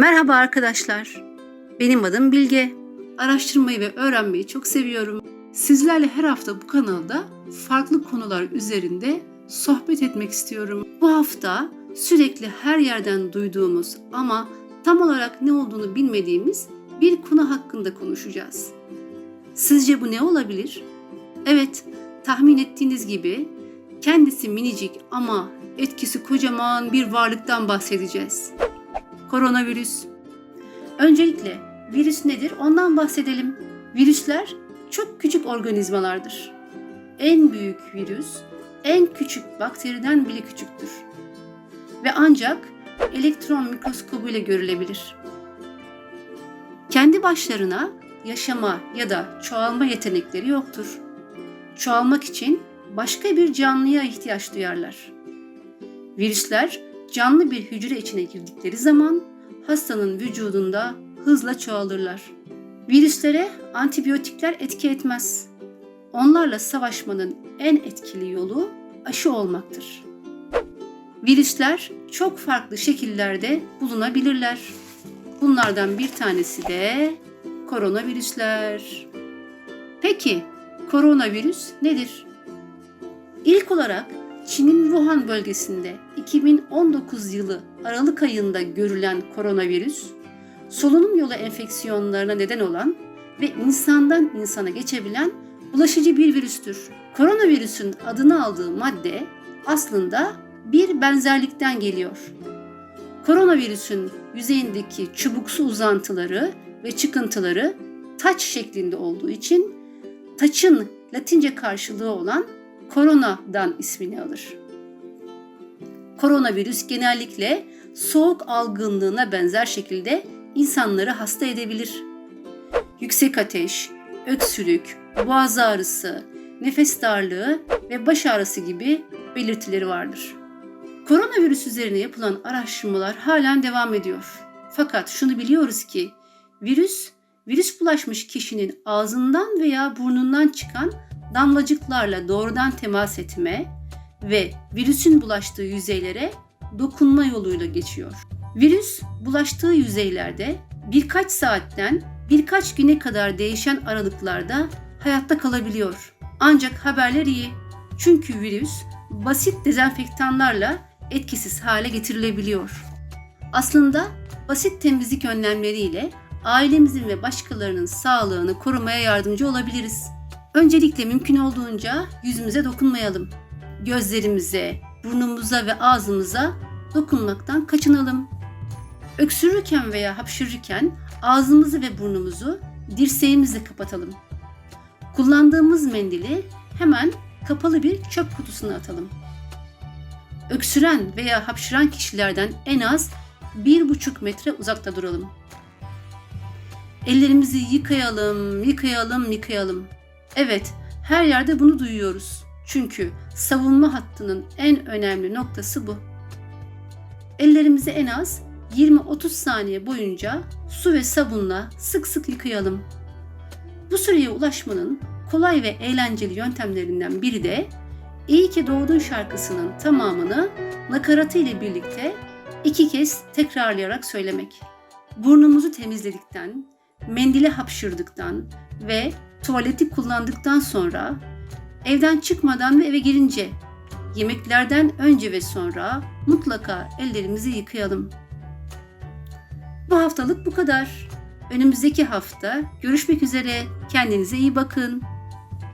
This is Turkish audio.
Merhaba arkadaşlar. Benim adım Bilge. Araştırmayı ve öğrenmeyi çok seviyorum. Sizlerle her hafta bu kanalda farklı konular üzerinde sohbet etmek istiyorum. Bu hafta sürekli her yerden duyduğumuz ama tam olarak ne olduğunu bilmediğimiz bir konu hakkında konuşacağız. Sizce bu ne olabilir? Evet, tahmin ettiğiniz gibi kendisi minicik ama etkisi kocaman bir varlıktan bahsedeceğiz. Koronavirüs. Öncelikle virüs nedir ondan bahsedelim. Virüsler çok küçük organizmalardır. En büyük virüs en küçük bakteriden bile küçüktür. Ve ancak elektron mikroskobu ile görülebilir. Kendi başlarına yaşama ya da çoğalma yetenekleri yoktur. Çoğalmak için başka bir canlıya ihtiyaç duyarlar. Virüsler canlı bir hücre içine girdikleri zaman hastanın vücudunda hızla çoğalırlar. Virüslere antibiyotikler etki etmez. Onlarla savaşmanın en etkili yolu aşı olmaktır. Virüsler çok farklı şekillerde bulunabilirler. Bunlardan bir tanesi de koronavirüsler. Peki koronavirüs nedir? İlk olarak Çin'in Wuhan bölgesinde 2019 yılı Aralık ayında görülen koronavirüs, solunum yolu enfeksiyonlarına neden olan ve insandan insana geçebilen bulaşıcı bir virüstür. Koronavirüsün adını aldığı madde aslında bir benzerlikten geliyor. Koronavirüsün yüzeyindeki çubuksu uzantıları ve çıkıntıları taç şeklinde olduğu için taçın Latince karşılığı olan koronadan ismini alır. Koronavirüs genellikle soğuk algınlığına benzer şekilde insanları hasta edebilir. Yüksek ateş, öksürük, boğaz ağrısı, nefes darlığı ve baş ağrısı gibi belirtileri vardır. Koronavirüs üzerine yapılan araştırmalar halen devam ediyor. Fakat şunu biliyoruz ki virüs, virüs bulaşmış kişinin ağzından veya burnundan çıkan damlacıklarla doğrudan temas etme ve virüsün bulaştığı yüzeylere dokunma yoluyla geçiyor. Virüs bulaştığı yüzeylerde birkaç saatten birkaç güne kadar değişen aralıklarda hayatta kalabiliyor. Ancak haberler iyi. Çünkü virüs basit dezenfektanlarla etkisiz hale getirilebiliyor. Aslında basit temizlik önlemleriyle ailemizin ve başkalarının sağlığını korumaya yardımcı olabiliriz. Öncelikle mümkün olduğunca yüzümüze dokunmayalım. Gözlerimize, burnumuza ve ağzımıza dokunmaktan kaçınalım. Öksürürken veya hapşırırken ağzımızı ve burnumuzu dirseğimizle kapatalım. Kullandığımız mendili hemen kapalı bir çöp kutusuna atalım. Öksüren veya hapşıran kişilerden en az 1,5 metre uzakta duralım. Ellerimizi yıkayalım, yıkayalım, yıkayalım. Evet, her yerde bunu duyuyoruz. Çünkü savunma hattının en önemli noktası bu. Ellerimizi en az 20-30 saniye boyunca su ve sabunla sık sık yıkayalım. Bu süreye ulaşmanın kolay ve eğlenceli yöntemlerinden biri de İyi ki doğdun şarkısının tamamını nakaratı ile birlikte iki kez tekrarlayarak söylemek. Burnumuzu temizledikten, mendile hapşırdıktan ve tuvaleti kullandıktan sonra evden çıkmadan ve eve girince yemeklerden önce ve sonra mutlaka ellerimizi yıkayalım. Bu haftalık bu kadar. Önümüzdeki hafta görüşmek üzere. Kendinize iyi bakın.